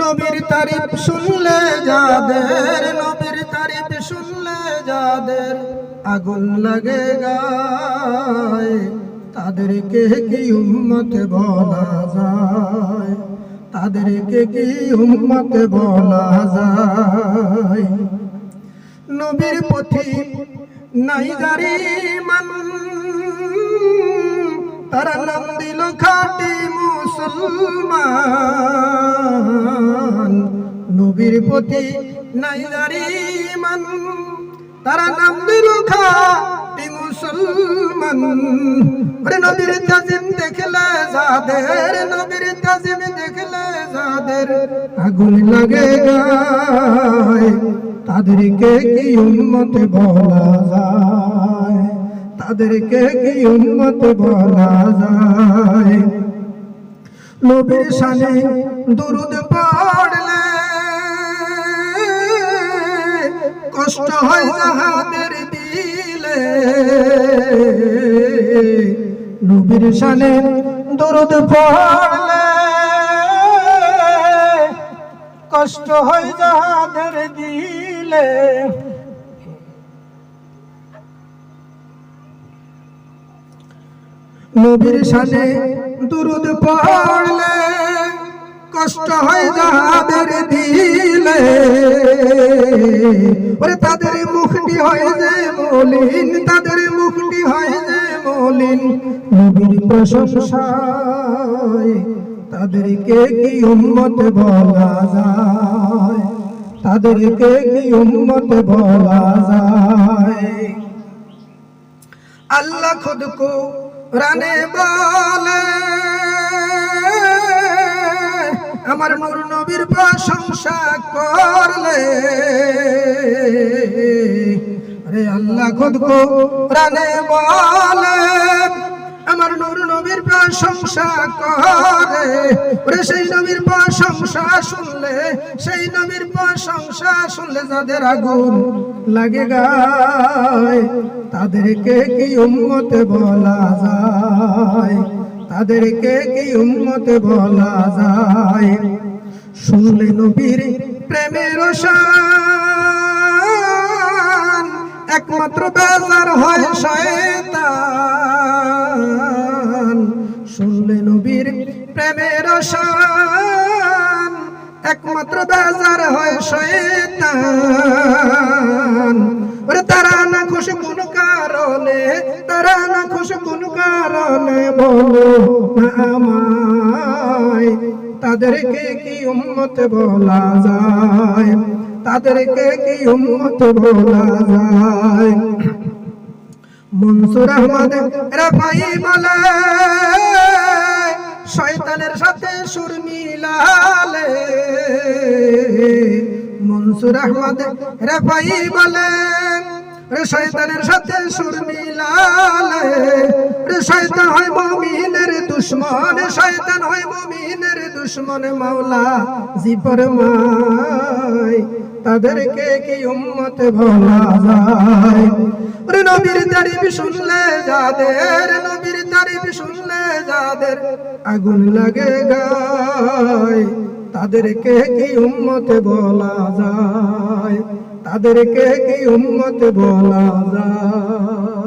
নবীর তারিফ শুনলে যাদের, নবীর তারিফ শুনলে যাদের আগুন লাগে গায়, তাদেরকে কি উম্মত বলা যায়? তাদেরকে কি উম্মত বলা যায়? নবীর পথি নাই গারি মান, তারা নাম দিল খাটি মুসলমান। নবীর পথি নাই গারি মান তারা নাম দিল মুসলমান। ওরে নবীর তাজিম দেখলে যাদের, নবীর তাজিম দেখলে যাদের আগুন লাগে গায়, তাদেরকে কি উন্মত বলা যায়? তাদেরকে কি উন্মত বলা যায়? নবীর শানে দুরুদ পড়লে কষ্ট হয় যাহাদের দিলে। নবীর শানে দুরুদ পড়লে। কষ্ট হয় যাহাদের দিলে। নবীর সানে দুরুদ পড়লে। কষ্ট হয় যাদের দিলে। ওরে তাদের মুখটি হয় যে মলিন, তাদের মুখটি হয় যে মলিন। নবীর প্রশংসায় তাদেরকে কি উম্মত বলা যায়? তাদেরকে কি উম্মত বলা যায়? আল্লাহ খুদ কো রানে বলে আমার নূর নবীর প্রশংসা করলে। আরে আল্লাহ খুদ কো রানে বলে, আমার নূর নবীর প্রশংসা করে। ওরে সেই নবীর প্রশংসা শুনলে, সেই নবীর প্রশংসা শুনলে যাদের আগুন লাগে গায়, তাদেরকে কি উম্মত বলা যায়? তাদেরকে কি উম্মত বলা যায়? শুনলে নবীর প্রেমের শান, একমাত্র বেজার হয় শয়তান। শুনলে নবীর প্রেমের শান, একমাত্র বেজার হয় শয়তান। খুশি কোন তারা না বলো আমায়। তাদেরকে কি উম্মত বলা যায়? তাদেরকে কি উম্মত বলা যায়? মনসুর আহমদ রাফাই বলে, শয়তানের সাথে সুর মিলালে। মনসুর আহমদ রাফাই বলে রে শয়তানের সাথে সুর মিলালে রে শয়তান হয় মুমিনের দুশ্মন শয়তান হয় মুমিনের দুশ্মন মাওলা জিপর মাই। তাদেরকে কি উম্মত বলা যায়? রে নবীর তারিফ শুনলে যাদের, নবীর তারিফ শুনলে যাদের আগুন লাগে গায়, তাদেরকে কি উম্মত বলা যায়? তাদেরকে কি উম্মত বলা যায়?